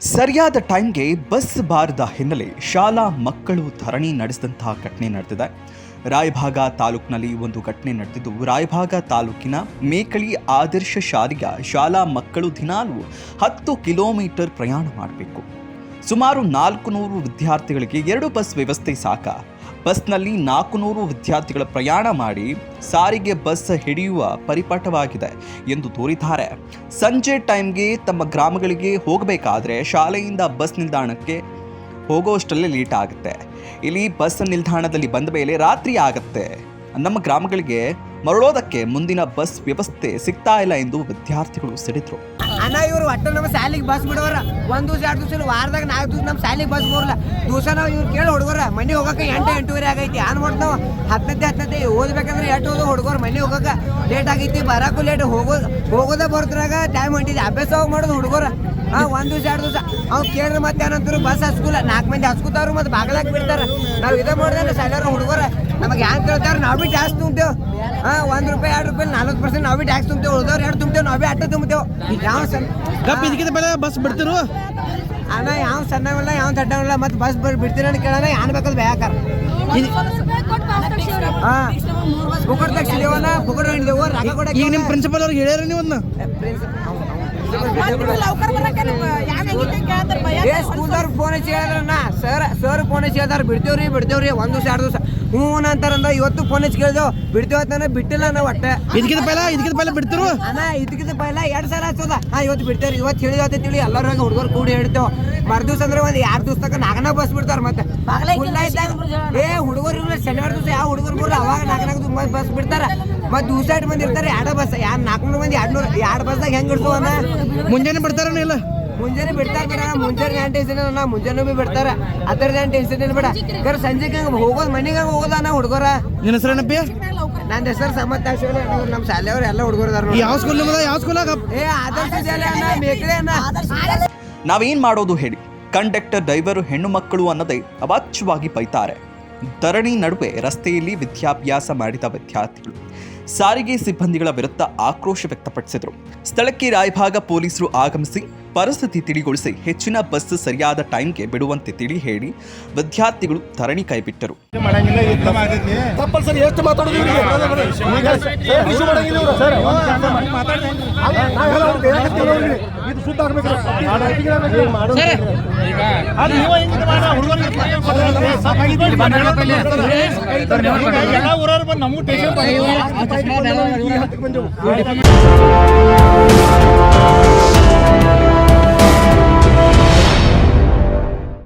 ಸರಿಯಾದ ಟೈಮ್ಗೆ ಬಸ್ ಬಾರದ ಹಿನ್ನೆಲೆ ಶಾಲಾ ಮಕ್ಕಳು ಧರಣಿ ನಡೆಸಿದಂತಹ ಘಟನೆ ನಡೆದಿದೆ. ರಾಯಭಾಗ ತಾಲೂಕಿನಲ್ಲಿ ಒಂದು ಘಟನೆ ನಡೆದಿದ್ದು, ರಾಯಭಾಗ ತಾಲೂಕಿನ ಮೇಕಳಿ ಆದರ್ಶ ಶಾಲೆಯ ಶಾಲಾ ಮಕ್ಕಳು ದಿನಾಲೂ ಹತ್ತು ಕಿಲೋಮೀಟರ್ ಪ್ರಯಾಣ ಮಾಡಬೇಕು. ಸುಮಾರು ನಾಲ್ಕು ನೂರು ವಿದ್ಯಾರ್ಥಿಗಳಿಗೆ ಎರಡು ಬಸ್ ವ್ಯವಸ್ಥೆ ಸಾಕ ಬಸ್ನಲ್ಲಿ ನಾಲ್ಕು ನೂರು ವಿದ್ಯಾರ್ಥಿಗಳ ಪ್ರಯಾಣ ಮಾಡಿ ಸಾರಿಗೆ ಬಸ್ ಹಿಡಿಯುವ ಪರಿಪಾಠವಾಗಿದೆ ಎಂದು ತೋರಿದ್ದಾರೆ ಸಂಜೆ ಟೈಮ್ಗೆ ತಮ್ಮ ಗ್ರಾಮಗಳಿಗೆ ಹೋಗಬೇಕಾದ್ರೆ ಶಾಲೆಯಿಂದ ಬಸ್ ನಿಲ್ದಾಣಕ್ಕೆ ಹೋಗೋಷ್ಟರಲ್ಲಿ ಲೇಟ್ ಆಗುತ್ತೆ. ಇಲ್ಲಿ ಬಸ್ ನಿಲ್ದಾಣದಲ್ಲಿ ಬಂದ ಮೇಲೆ ರಾತ್ರಿ ಆಗುತ್ತೆ. ನಮ್ಮ ಗ್ರಾಮಗಳಿಗೆ ಮರಳೋದಕ್ಕೆ ಮುಂದಿನ ಬಸ್ ವ್ಯವಸ್ಥೆ ಸಿಗ್ತಾ ಇಲ್ಲ ಎಂದು ವಿದ್ಯಾರ್ಥಿಗಳು ಸಿಡಿದ್ರು. ಅಣ್ಣ, ಇವ್ರು ಒಟ್ಟು ನಮ್ಮ ಶಾಲಿಗೆ ಬಸ್ ಬಿಡೋರ. ಒಂದ್ ದಿವಸ, ಎರಡು ದಿವಸ ವಾರದಾಗ ನಾಲ್ಕು ದಿವಸ ನಮ್ಮ ಶಾಲಿಗೆ ಬಸ್ ಬರಲ್ಲ. ದಿವಸ ನಾವು ಇವ್ರು ಕೇಳಿ ಹುಡುಗರ ಮನೆ ಹೋಗಕ್ಕೆ ಎಂಟು, ಎಂಟೂವರೆ ಆಗೈತಿ. ಆನ್ ಮಾಡ್ತ ನಾವು ಹತ್ತನೇ ಹತ್ತನೇ, ಓದ್ಬೇಕಂದ್ರೆ ಎಷ್ಟು ಓದೋ ಹುಡುಗರು ಮನೆ ಹೋಗಕ್ಕೆ ಲೇಟ್ ಆಗೈತಿ, ಬರಕ್ಕೂ ಲೇಟ್ ಹೋಗೋದು ಹೋಗೋದೇ ಬರ್ತರಾಗ ಟೈಮ್ ಹೊಂಟಿದೆ ಅಭ್ಯಾಸ ಹೋಗಿ ಮಾಡೋದು ಹುಡುಗರ? ಹಾ, ಒಂದ್ ದಿವಸ, ಎರಡು ದಿವಸ. ಅವ್ರು ಕೇಳಿದ್ರೆ ಮತ್ತೆ ಏನಂತಾರೆ ಬಸ್ ಹಸ್ಕೂಲ ನಾಲ್ಕು ಮಂದಿ ಹಸ್ಕೂತಾರು ಮತ್ತೆ ಬಾಗಲಾಕ್ ಬಿಡ್ತಾರ. ನಾವು ಇದೇ ಮಾಡಿದ್ರೆ ಶಾಲೆಯವ್ರ ಹುಡುಗರ. ನಮಗೆ ಹ್ಯಾಂಗ ಕೇಳ್ತಾರೆ, ನಾವು ಬಿ ಜಾಸ್ತಿ ತುಂಬ್ತೇವೆ ಹಾ ಒಂದ್ ರೂಪಾಯಿ ಎರಡು ರೂಪಾಯಿ ನಾಲ್ಕು ಪರ್ಸೆಂಟ್ ನಾವೇ ಟ್ಯಾಕ್ಸ್ ತುಂಬ್ತೇವೆ ಉಳಿದವ್ರು ಎರಡು ತುಂಬ್ತೇವೆ? ನಾವು ಅಟ್ಟ ತುಂಬ್ತೇವೆ. ಯಾವ ಸಣ್ಣ ಗಪ್ ಇದಕ್ಕಿಂತ ಬೆಲೆ ಬಸ್ ಬಿಡ್ತಿರು? ಅಣ್ಣ ಯಾವ ಸಣ್ಣವಲ್ಲ ಯಾವ ದೊಡ್ಡವಲ್ಲ ಮತ್ತೆ ಬಸ್ ಬರ್ ಬಿಡ್ತೀರ ಅಂತ ಕೇಳೋಣ ಯಾನ್ ಬೇಕಲ್ಲ ಬೇಕಾರ ಹಾಂ. ಬುಕ್ಕಡ್ ತಗ್ಸಿದೇವಲ್ಲ ಬುಕ್ಕಡ್ ಹಿಡಿದೇವು ರಾಗ ಕೊಡ ಈಗ ನಿಮ್ಮ ಪ್ರಿನ್ಸಿಪಲ್ ಅವ್ರಿಗೆ ಹೇಳ್ಯಾರ ನೀವು ಅದನ್ನ? ಏ ಸ್ಕೂಲ್ದವ್ರು ಫೋನ್ ಹಚ್ಚಿ ಹೇಳಿದ್ರಣ್ಣ ಸರ್ ಸರ್ ಫೋನ್ ಹಚ್ಚಿ ಹೇಳ್ದಾರ ಬಿಡ್ತೇವ್ರಿ ಬಿಡ್ತೇವ್ರಿ ಒಂದ್ ದಿವಸ ಎರಡು ದಿವಸ. ಹ್ಞೂ ಅಂತಾರಂದ್ರ ಇವತ್ತು ಫೋನ್ ಹಚ್ಚಿ ಕೇಳಿದೆವು ಬಿಡ್ತೇವ ಅಂತಾನೆ ಬಿಟ್ಟಿಲ್ಲ ನಾವು ಒಟ್ಟೆ. ಇದಕ್ಕಿದ ಪೈಲ ಇದಕ್ಕಿದ ಪೈಲ ಬಿಡ್ತಿರು? ಅಣ್ಣ ಇದಕ್ಕಿದ ಪೈಲ ಎರಡು ಸಾವಿರ ಆಗ್ತದ ಹಾ ಇವತ್ತು ಬಿಡ್ತೇವ್ರಿ ಇವತ್ತು ಹೇಳಿದ ತಿಳಿ ಎಲ್ಲರೂ ಹುಡುಗರು ಕೂಡಿ ಹೇಳ್ತೇವೆ. ಮರ್ದಿವ್ಸ ಅಂದ್ರೆ ಒಂದ್ ಎರಡು ದಿವಸ ತನಕ ನಾಗನ ಬಸ್ ಬಿಡ್ತಾರ ಮತ್ತೆ. ಏ ಶನಿವಾರ ದಿವಸ ಯಾವ ಹುಡುಗರು ಬರಲ್ಲ ಅವಾಗ ನಾಲ್ಕನಾಗ ಬಸ್ ಬಿಡ್ತಾರ. ಮತ್ತೆ ದಿವಸ ಎರಡು ಮಂದಿ ಇರ್ತಾರೆ ಎರಡು ಬಸ್ ಯಾರು ನಾಲ್ಕುನೂರು ಮಂದಿ ಎರಡು ನೂರು ಎರಡು ಬಸ್ದಾಗ ಹೆಂಗ್ ಅಣ್ಣ ಮುಂಜಾನೆ ಬಿಡ್ತಾರ ಇಲ್ಲ? ಮುಂಜಾನೆ ಬಿಡ್ತಾರ ಬಿಡ ಮುಂಜಾನೆ ಏನ್ ಟೆನ್ಷನ್ ಇಲ್ಲ ಮುಂಜಾನೆ ಬಿ ಬಿಡ್ತಾರ. ಅದ್ರದ ಏನ್ ಟೆನ್ಷನ್ ಇಲ್ಲ ಬಿಡ. ಕರೆ ಸಂಜೆಗೆ ಹಂಗೆ ಹೋಗೋದು ಮನೆಗೆ ಹಂಗ ಹೋಗೋದಣ್ಣ ಹುಡುಗರ? ನಿನ್ನ ಹೆಸರೇನಪ್ಪಿ ನನ್ನ ಹೆಸರು ಸಮತ್ ನಮ್ಮ ಶಾಲೆಯವ್ರು ಎಲ್ಲ ಹುಡುಗರು ಅದಾರ ಯಾವ ಸ್ಕೂಲ್ ನಿಮ್ಮದ ಯಾವ ಸ್ಕೂಲಾಗ ಏ ಆದರ್ಶ ಶಾಲೆ ಅಣ್ಣ ಮೇಕಡೆ ಅಣ್ಣ. ನಾವೇನು ಮಾಡೋದು ಹೇಳಿ? ಕಂಡಕ್ಟರ್ ಡ್ರೈವರ್ ಹೆಣ್ಣು ಮಕ್ಕಳು ಅನ್ನೋದೇ ಅವಾಚ್ಯವಾಗಿ ಬೈತಾರೆ. ಧರಣಿ ನಡುವೆ ರಸ್ತೆಯಲ್ಲಿ ವಿದ್ಯಾಭ್ಯಾಸ ಮಾಡಿದ ವಿದ್ಯಾರ್ಥಿಗಳು ಸಾರಿಗೆ ಸಿಬ್ಬಂದಿಗಳ ವಿರುದ್ಧ ಆಕ್ರೋಶ ವ್ಯಕ್ತಪಡಿಸಿದರು. ಸ್ಥಳಕ್ಕೆ ರಾಯಭಾಗ ಪೊಲೀಸರು ಆಗಮಿಸಿ ಪರಿಸ್ಥಿತಿ ತಿಳಿಗೊಳಿಸಿ ಹೆಚ್ಚಿನ ಬಸ್ ಸರಿಯಾದ ಟೈಮ್ಗೆ ಬಿಡುವಂತೆ ತಿಳಿ ಹೇಳಿ ವಿದ್ಯಾರ್ಥಿಗಳು ಧರಣಿ ಕೈಬಿಟ್ಟರು ನಮಗೂ